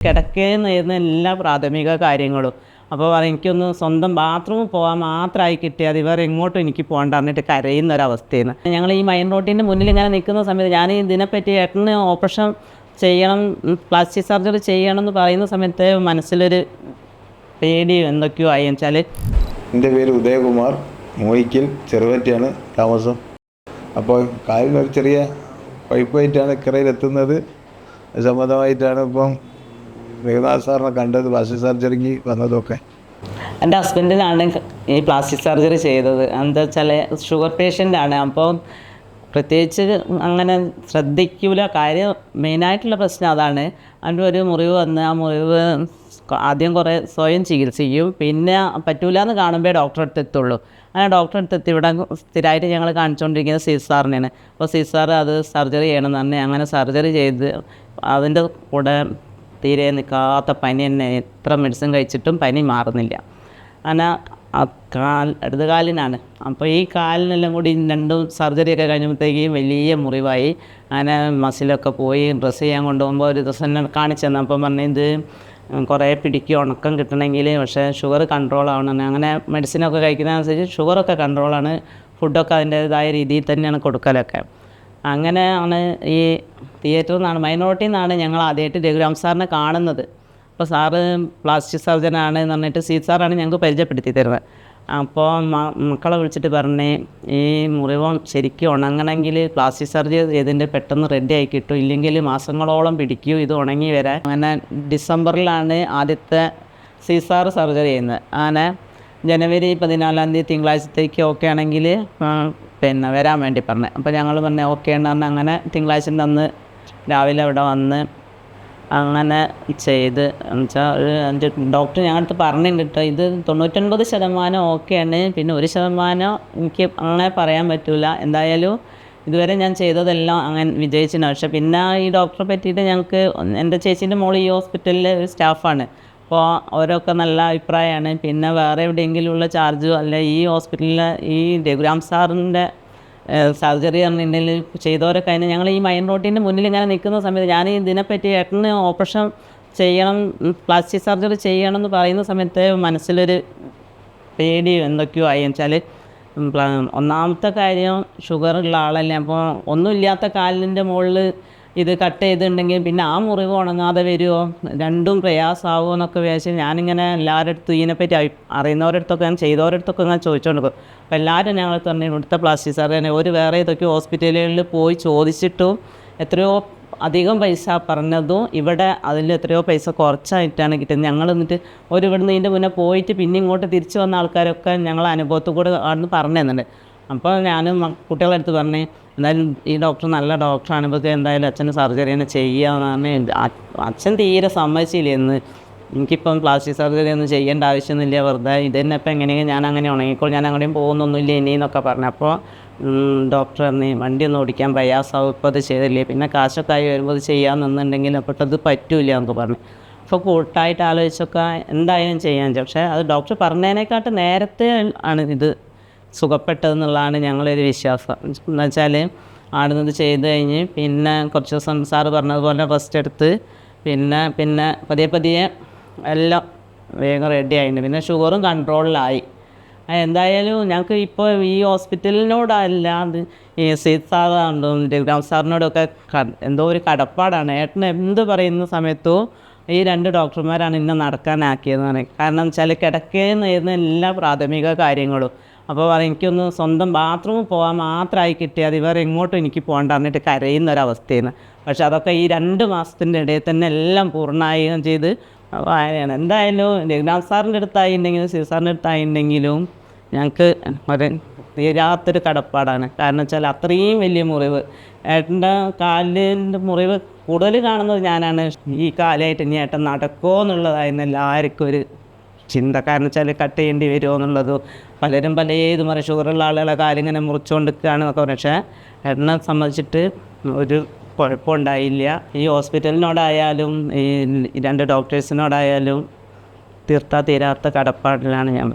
കിടക്കുന്ന എല്ലാ പ്രാഥമിക കാര്യങ്ങളും. അപ്പോൾ എനിക്കൊന്ന് സ്വന്തം ബാത്റൂമിൽ പോകാൻ മാത്രമായി കിട്ടിയത് ഇവർ എങ്ങോട്ടും എനിക്ക് പോകണ്ട കരയുന്ന കരയുന്ന ഒരവസ്ഥയാണ് ഞങ്ങൾ ഈ മൈൻ റോട്ടിന്റെ മുന്നിൽ ഇങ്ങനെ നിൽക്കുന്ന സമയത്ത് ഞാൻ ഇതിനെപ്പറ്റി ഏട്ടന് ഓപ്പറേഷൻ ചെയ്യണം പ്ലാസ്റ്റിക് സർജറി ചെയ്യണം എന്ന് പറയുന്ന സമയത്ത് മനസ്സിലൊരു പേടി എന്തൊക്കെയോ ആയി. വെച്ചാൽ എന്റെ പേര് ഉദയകുമാർ. മോയിക്കൽ ചെറുവറ്റയാണ് താമസം. അപ്പോൾ കാലിനൊരു ചെറിയ പൈപ്പായിട്ടാണ് ഇക്കറയിലെത്തുന്നത് അത് സംബന്ധമായിട്ടാണ് ഇപ്പം രഘുനാഥ് സാറിനെ കണ്ടത് പ്ലാസ്റ്റിക് സർജറിക്ക് വന്നതൊക്കെ? എന്റെ ഹസ്ബൻഡിനാണ് ഈ പ്ലാസ്റ്റിക് സർജറി ചെയ്തത്. എന്താ വെച്ചാൽ ഷുഗർ പേഷ്യന്റാണ്. അപ്പോൾ പ്രത്യേകിച്ച് അങ്ങനെ ശ്രദ്ധിക്കൂല. കാര്യം മെയിനായിട്ടുള്ള പ്രശ്നം അതാണ്. അതിന്റെ ഒരു മുറിവ് വന്ന് ആ മുറിവ് ആദ്യം കുറേ സ്വയം ചികിത്സിക്കും. പിന്നെ പറ്റൂല എന്ന് കാണുമ്പോൾ ഡോക്ടറെ അടുത്ത് എത്തുള്ളൂ. അങ്ങനെ ഡോക്ടറെ അടുത്ത് എത്തി ഇവിടെ സ്ഥിരമായിട്ട് ഞങ്ങൾ കാണിച്ചുകൊണ്ടിരിക്കുന്നത് സി സാറിനെയാണ്. അപ്പോൾ സി സാർ അത് സർജറി ചെയ്യണമെന്ന് പറഞ്ഞ് അങ്ങനെ സർജറി ചെയ്ത് അതിന്റെ കൂടെ തീരെ നിൽക്കാത്ത പനി തന്നെ എത്ര മെഡിസിൻ കഴിച്ചിട്ടും പനി മാറുന്നില്ല. അങ്ങനെ കാൽ ഇടത് കാലിനാണ്. അപ്പോൾ ഈ കാലിനെല്ലാം കൂടി രണ്ടും സർജറിയൊക്കെ കഴിഞ്ഞപ്പോഴത്തേക്കും വലിയ മുറിവായി. അങ്ങനെ മസിലൊക്കെ പോയി ഡ്രസ്സ് ചെയ്യാൻ കൊണ്ടുപോകുമ്പോൾ ഒരു ദിവസം എന്നെ കാണിച്ചു തന്നെ അപ്പം പറഞ്ഞു ഇത് കുറേ പിടിക്കും ഉണക്കം കിട്ടണമെങ്കിൽ പക്ഷേ ഷുഗർ കൺട്രോൾ ആവണം. അങ്ങനെ മെഡിസിനൊക്കെ കഴിക്കുന്നതനുസരിച്ച് ഷുഗറൊക്കെ കൺട്രോളാണ് ഫുഡൊക്കെ അതിന്റേതായ രീതിയിൽ തന്നെയാണ് കൊടുക്കലൊക്കെ. അങ്ങനെയാണ് ഈ തിയേറ്ററിൽ നിന്നാണ് മൈനോറിറ്റിയിൽ നിന്നാണ് ഞങ്ങൾ ആദ്യമായിട്ട് രഘുരാം സാറിനെ കാണുന്നത്. അപ്പോൾ സാറ് പ്ലാസ്റ്റിക് സർജനാണ് എന്ന് പറഞ്ഞിട്ട് സി സാറാണ് ഞങ്ങൾക്ക് പരിചയപ്പെടുത്തി തരുന്നത്. അപ്പോൾ മക്കളെ വിളിച്ചിട്ട് പറഞ്ഞേ ഈ മുറിവ് ശരിക്കും ഉണങ്ങണമെങ്കിൽ പ്ലാസ്റ്റിക് സർജറി ചെയ്തിന്റെ പെട്ടെന്ന് റെഡി ആയി കിട്ടും. ഇല്ലെങ്കിൽ മാസങ്ങളോളം പിടിക്കും ഇത് ഉണങ്ങി വരാൻ. അങ്ങനെ ഡിസംബറിലാണ് ആദ്യത്തെ സി സാർ സർജറി ചെയ്യുന്നത്. അങ്ങനെ ജനുവരി പതിനാലാം തീയതി തിങ്കളാഴ്ചത്തേക്ക് ഓക്കെ ആണെങ്കിൽ പിന്നെ വരാൻ വേണ്ടി പറഞ്ഞു. അപ്പോൾ ഞങ്ങൾ പറഞ്ഞു ഓക്കെ എന്ന് പറഞ്ഞാൽ അങ്ങനെ തിങ്കളാഴ്ച അന്ന് രാവിലെ ഇവിടെ വന്ന് അങ്ങനെ ചെയ്ത്. എന്നുവെച്ചാൽ അഞ്ച് ഡോക്ടർ ഞങ്ങളടുത്ത് പറഞ്ഞിട്ടുണ്ട് ഇത് തൊണ്ണൂറ്റൊൻപത് ശതമാനം ഓക്കെയാണ് പിന്നെ ഒരു ശതമാനം എനിക്ക് അങ്ങനെ പറയാൻ പറ്റില്ല എന്തായാലും ഇതുവരെ ഞാൻ ചെയ്തതെല്ലാം അങ്ങനെ വിജയിച്ചിട്ടുണ്ട്. പക്ഷേ പിന്നെ ഈ ഡോക്ടറെ പറ്റിയിട്ട് ഞങ്ങൾക്ക് എന്റെ ചേച്ചീന്റെ മോൾ ഈ ഹോസ്പിറ്റലിലെ ഒരു സ്റ്റാഫാണ്. അപ്പോൾ അവരൊക്കെ നല്ല അഭിപ്രായമാണ്. പിന്നെ വേറെ എവിടെയെങ്കിലും ഉള്ള ചാർജോ അല്ല ഈ ഹോസ്പിറ്റലിലെ ഈ രഘുരാം സാറിന്റെ സർജറി പറഞ്ഞിട്ടുണ്ടെങ്കിൽ ചെയ്തവരൊക്കെ അതിന് ഞങ്ങൾ ഈ മൈൻ റോട്ടിന്റെ മുന്നിൽ ഇങ്ങനെ നിൽക്കുന്ന സമയത്ത് ഞാൻ ഇതിനെപ്പറ്റി ഏട്ടന് ഓപ്പറേഷൻ ചെയ്യണം പ്ലാസ്റ്റിക് സർജറി ചെയ്യണം എന്ന് പറയുന്ന സമയത്ത് മനസ്സിലൊരു പേടി എന്തൊക്കെയോ ആയി. വെച്ചാൽ ഒന്നാമത്തെ കാര്യം ഷുഗർ ഉള്ള ആളല്ലേ. അപ്പോൾ ഒന്നുമില്ലാത്ത കാലിന്റെ മുകളിൽ ഇത് കട്ട് ചെയ്തിട്ടുണ്ടെങ്കിൽ പിന്നെ ആ മുറിവ് ഉണങ്ങാതെ വരുമോ രണ്ടും പ്രയാസമാവുമോ എന്നൊക്കെ വിചാരിച്ച് ഞാനിങ്ങനെ എല്ലാവരുടെ അടുത്തും ഇതിനെപ്പറ്റി അഭി- അറിയുന്നവരുടെ അടുത്തൊക്കെ ഞാൻ ചെയ്തവരുടെ അടുത്തൊക്കെ ഞാൻ ചോദിച്ചുകൊണ്ട് അപ്പോൾ എല്ലാവരും ഞങ്ങൾ തന്നെ ഇവിടുത്തെ പ്ലാസ്റ്റിക് തന്നെ ഒരു വേറെ ഇതൊക്കെ ഹോസ്പിറ്റലുകളിൽ പോയി ചോദിച്ചിട്ടും എത്രയോ അധികം പൈസ പറഞ്ഞതും ഇവിടെ അതിൽ എത്രയോ പൈസ കുറച്ചായിട്ടാണ് കിട്ടുന്നത്. ഞങ്ങൾ എന്നിട്ട് ഒരു ഇവിടുന്ന് ഇതിന്റെ മുന്നേ പോയിട്ട് പിന്നെ ഇങ്ങോട്ട് തിരിച്ചു വന്ന ആൾക്കാരൊക്കെ ഞങ്ങൾ അനുഭവത്തിൽ കൂടെ ആണെന്ന് പറഞ്ഞു തന്നിട്ടുണ്ട്. അപ്പോൾ ഞാനും കുട്ടികളെടുത്ത് പറഞ്ഞ് എന്തായാലും ഈ ഡോക്ടർ നല്ല ഡോക്ടറാണ്. ഇപ്പോൾ എന്തായാലും അച്ഛന് സർജറി തന്നെ ചെയ്യാമെന്നാണ് അച്ഛൻ തീരെ സമ്മതിച്ചില്ല എന്ന് എനിക്കിപ്പം പ്ലാസ്റ്റിക് സർജറി ഒന്നും ചെയ്യേണ്ട ആവശ്യമൊന്നുമില്ല. വെറുതെ ഇത് തന്നെ ഇപ്പം എങ്ങനെയെങ്കിലും ഞാൻ അങ്ങനെ ഉണങ്ങിക്കോൾ ഞാൻ അങ്ങോട്ടും പോകുന്നൊന്നുമില്ല ഇനി എന്നൊക്കെ പറഞ്ഞു. അപ്പോൾ ഡോക്ടർ പറഞ്ഞു വണ്ടി ഒന്നും ഓടിക്കാൻ പ്രയാസമാവും ഇപ്പോൾ അത് ചെയ്തില്ലേ? പിന്നെ കാശൊക്കെ ആയി വരുമ്പോൾ അത് ചെയ്യാമെന്നുണ്ടെങ്കിൽ അപ്പോൾ അത് പറ്റൂല എന്നൊക്കെ പറഞ്ഞു. അപ്പോൾ കൂട്ടായിട്ട് ആലോചിച്ചൊക്കെ എന്തായാലും ചെയ്യാൻ. പക്ഷേ അത് ഡോക്ടർ പറഞ്ഞതിനെക്കാട്ട് നേരത്തെ ആണ് ഇത് സുഖപ്പെട്ടതെന്നുള്ളതാണ് ഞങ്ങളൊരു വിശ്വാസം. എന്ന് വെച്ചാൽ ആടുന്നത് ചെയ്ത് കഴിഞ്ഞ് പിന്നെ കുറച്ച് ദിവസം സാറ് പറഞ്ഞതുപോലെ റെസ്റ്റ് എടുത്ത് പിന്നെ പിന്നെ പതിയെ പതിയെ എല്ലാം വേഗം റെഡി ആയിട്ടുണ്ട്. പിന്നെ ഷുഗറും കൺട്രോളിലായി എന്തായാലും ഞങ്ങൾക്ക് ഇപ്പോൾ ഈ ഹോസ്പിറ്റലിനോടല്ല ഈ സീത് സാറാണ്ടും രഘുരാം സാറിനോടൊക്കെ എന്തോ ഒരു കടപ്പാടാണ്. ഏട്ടൻ എന്ത് പറയുന്ന സമയത്തും ഈ രണ്ട് ഡോക്ടർമാരാണ് ഇന്നെ നടക്കാനാക്കിയതെന്ന് പറയും. കാരണം വെച്ചാൽ കിടക്കേന്ന് എല്ലാ പ്രാഥമിക കാര്യങ്ങളും. അപ്പോൾ എനിക്കൊന്ന് സ്വന്തം ബാത്റൂമിൽ പോകാൻ മാത്രമായി കിട്ടിയത് ഇവർ എങ്ങോട്ടും എനിക്ക് പോകണ്ട. എന്നിട്ട് കരയുന്ന ഒരവസ്ഥയാണ് പക്ഷെ അതൊക്കെ ഈ രണ്ട് മാസത്തിന്റെ ഇടയിൽ തന്നെ എല്ലാം പൂർണമായും ചെയ്ത് വായനയാണ്. എന്തായാലും രഘുനാഥ് സാറിന്റെ അടുത്തായിട്ടുണ്ടെങ്കിലും ശിവ സാറിന്റെ അടുത്തായിട്ടുണ്ടെങ്കിലും ഞങ്ങൾക്ക് ഒരു തീരാത്തൊരു കടപ്പാടാണ്. കാരണം വെച്ചാൽ അത്രയും വലിയ മുറിവ്. ഏട്ടന്റെ കാലിന്റെ മുറിവ് കൂടുതൽ കാണുന്നത് ഞാനാണ്. ഈ കാലായിട്ട് ഇനി ഏട്ടൻ നടക്കുമോ എന്നുള്ളതായിരുന്നു എല്ലാവർക്കും ഒരു ചിന്ത കാരണം വെച്ചാൽ കട്ട് ചെയ്യേണ്ടി വരുമോ എന്നുള്ളത് പലരും പല ഏത് പറയും ഷുഗറുള്ള ആളുകളെ കാലിങ്ങനെ മുറിച്ചുകൊണ്ടിരിക്കുകയാണ് എന്നൊക്കെ പക്ഷേ എണ്ണ സംബന്ധിച്ചിട്ട് ഒരു കുഴപ്പമുണ്ടായില്ല. ഈ ഹോസ്പിറ്റലിനോടായാലും ഈ രണ്ട് ഡോക്ടേഴ്സിനോടായാലും തീർത്താ തീരാത്ത കടപ്പാടിലാണ് ഞാൻ